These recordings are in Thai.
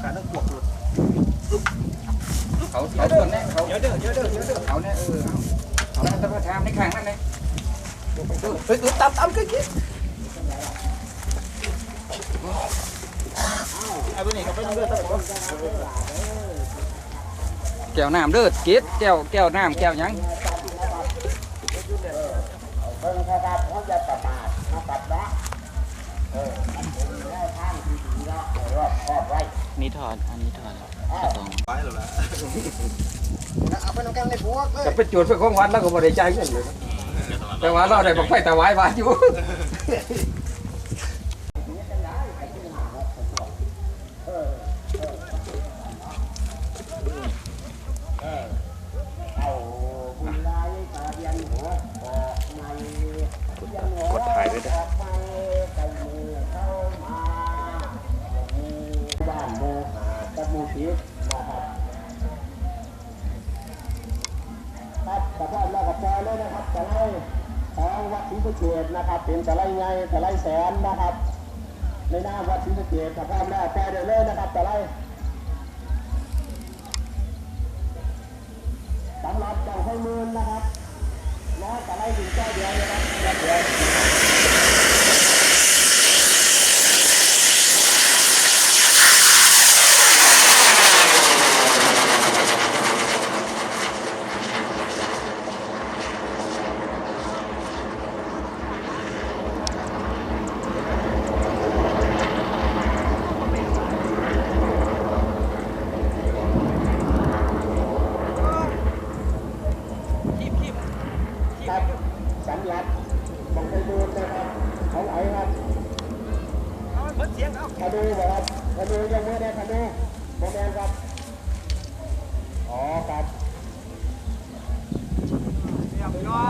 ขาต้องขาเป็นรถเลยอะว่าเฮาเฮาหาเตรียมบักเจ้าสองโจกันงานคุณเลยเยนะครับว่าเท้าหาอยู่บังหนึ่งเของคือรถอันนี้รถงอกเลยขาเขาเขาส่วนแน่เขาเดี๋ยวเด้อเดี๋ยวเด้อเดี๋ยวเด้อเขาแน่เออเอาเอาแล้วแต่ว่าทามในข้างนั่นเลยเฮ้ยตามตามกันกี้เขาไปเรื่อยๆตั้งหัวแก้วน้ำเด้อเกดแก้วแก้วน้ำแก้วยัง นี่ถอด อันนี้ถอดสองจะเป็นโจทย์เพื่อของวัดแล้วก็บ่ได้จ่ายเงินเลยแต่ว่าเราได้บอกไฟแต่ไว้บาอยู่กดถ่ายด้วยนะ ครับครับสภาพแรกกับแปรเลยนะครับตะไลของวัดศรีสะเกดนะครับเป็นตะไลไงตะไลแสนนะครับในหน้าวัดศรีสะเกดสภาพแรกแปรเดียวเลยนะครับตะไลสำหรับเจ้าให้มืนนะครับแล้วตะไลถึงเจ้าเดียวนะครับเดียว ครับสำหรับบังไคดูนนะครับของไอ้ครับ เพิ่นเสียงเอาคดูบ่ครับคาดูยังไม่ได้คาดูโมแมนครับ อ๋อครับเสียงย่อ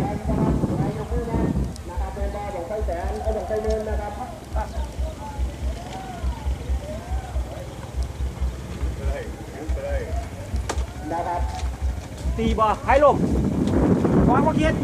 แอนนะครับไอ้ยกมือนะครับเป็นบอบังไฟแสนไอ้บังไฟเนินนะครับนะครับตีบ่ไผ่ลมวางบ่เกียร